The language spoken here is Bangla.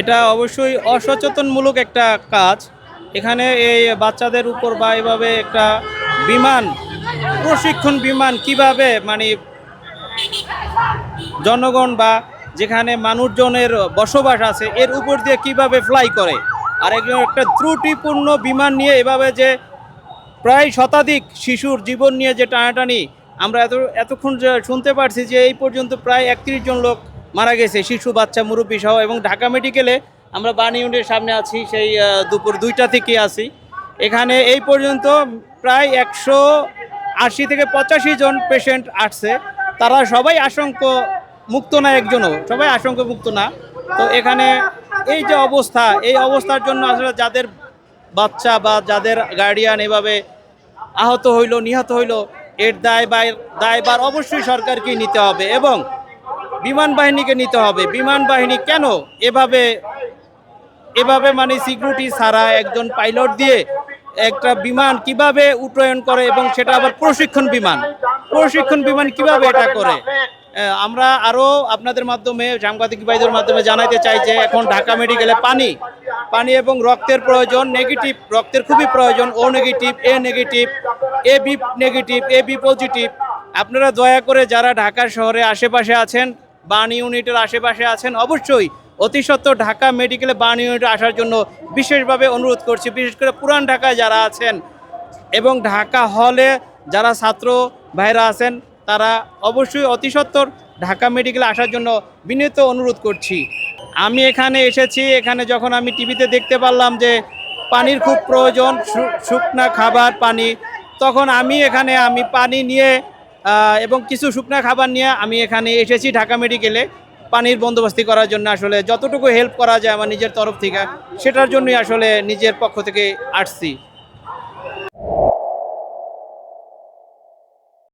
এটা অবশ্যই অসচেতনমূলক একটা কাজ। এখানে এই বাচ্চাদের উপর বা এভাবে একটা বিমান, প্রশিক্ষণ বিমান কীভাবে মানে জনগণ বা যেখানে মানুষজনের বসবাস আছে, এর উপর দিয়ে কীভাবে ফ্লাই করে? আর একজন একটা ত্রুটিপূর্ণ বিমান নিয়ে এভাবে যে প্রায় শতাধিক শিশুর জীবন নিয়ে যে টানাটানি, আমরা এত, এতক্ষণ শুনতে পারছি যে এই পর্যন্ত প্রায় একত্রিশ জন লোক মারা গেছে, শিশু, বাচ্চা, মুরব্বী সহ এবং ঢাকা মেডিকেলে আমরা বান ইউনিটের সামনে আছি, সেই দুপুর দুইটা থেকে আছি। এখানে এই পর্যন্ত প্রায় একশো আশি থেকে পঁচাশি জন পেশেন্ট আসছে। তারা সবাই আশঙ্ক মুক্ত না একজনও, সবাই আশঙ্ক মুক্ত না। তো এখানে এই যে অবস্থা, এই অবস্থার জন্য আসলে যাদের বাচ্চা বা যাদের গার্ডিয়ান এভাবে আহত হইল, নিহত হইল, এর দায় বা দায়বার অবশ্যই সরকারকেই নিতে হবে এবং বিমান বাহিনীকে নিতে হবে। বিমান বাহিনী কেন এভাবে এভাবে মানে সিকিউরিটি ছাড়া একজন পাইলট দিয়ে একটা বিমান কীভাবে উড্ডয়ন করে এবং সেটা আবার প্রশিক্ষণ বিমান? প্রশিক্ষণ বিমান কীভাবে এটা করে? আমরা আরও আপনাদের মাধ্যমে সাংবাদিক ভাইদের মাধ্যমে জানাইতে চাই যে এখন ঢাকা মেডিকেলে পানি পানি এবং রক্তের প্রয়োজন নেগেটিভ রক্তের খুবই প্রয়োজন O negative A negative A B negative A B positive আপনারা দয়া করে যারা ঢাকা শহরে আশেপাশে আছেন বান ইউনিটের আশেপাশে আছেন। অবশ্যই অতি সত্ত্বর ঢাকা মেডিকেলে বার্ন ইউনিটে আসার জন্য বিশেষভাবে অনুরোধ করছি, বিশেষ করে পুরান ঢাকায় যারা আছেন এবং ঢাকা হলে যারা ছাত্র ভাইরা আছেন, তারা অবশ্যই অতি সত্বর ঢাকা মেডিকেলে আসার জন্য বিনীত অনুরোধ করছি। আমি এখানে এসেছি, এখানে যখন আমি টিভিতে দেখতে পারলাম যে পানির খুব প্রয়োজন শুকনা খাবার, পানি, তখন আমি এখানে আমি পানি নিয়ে এবং কিছু শুকনো খাবার নিয়ে আমি এখানে এসেছি ঢাকা মেডিকেলে পানির বন্দোবস্তি করার জন্য আসলে যতটুকু হেল্প করা যায় আমার নিজের তরফ থেকে, সেটার জন্যই আসলে নিজের পক্ষ থেকে আসছি।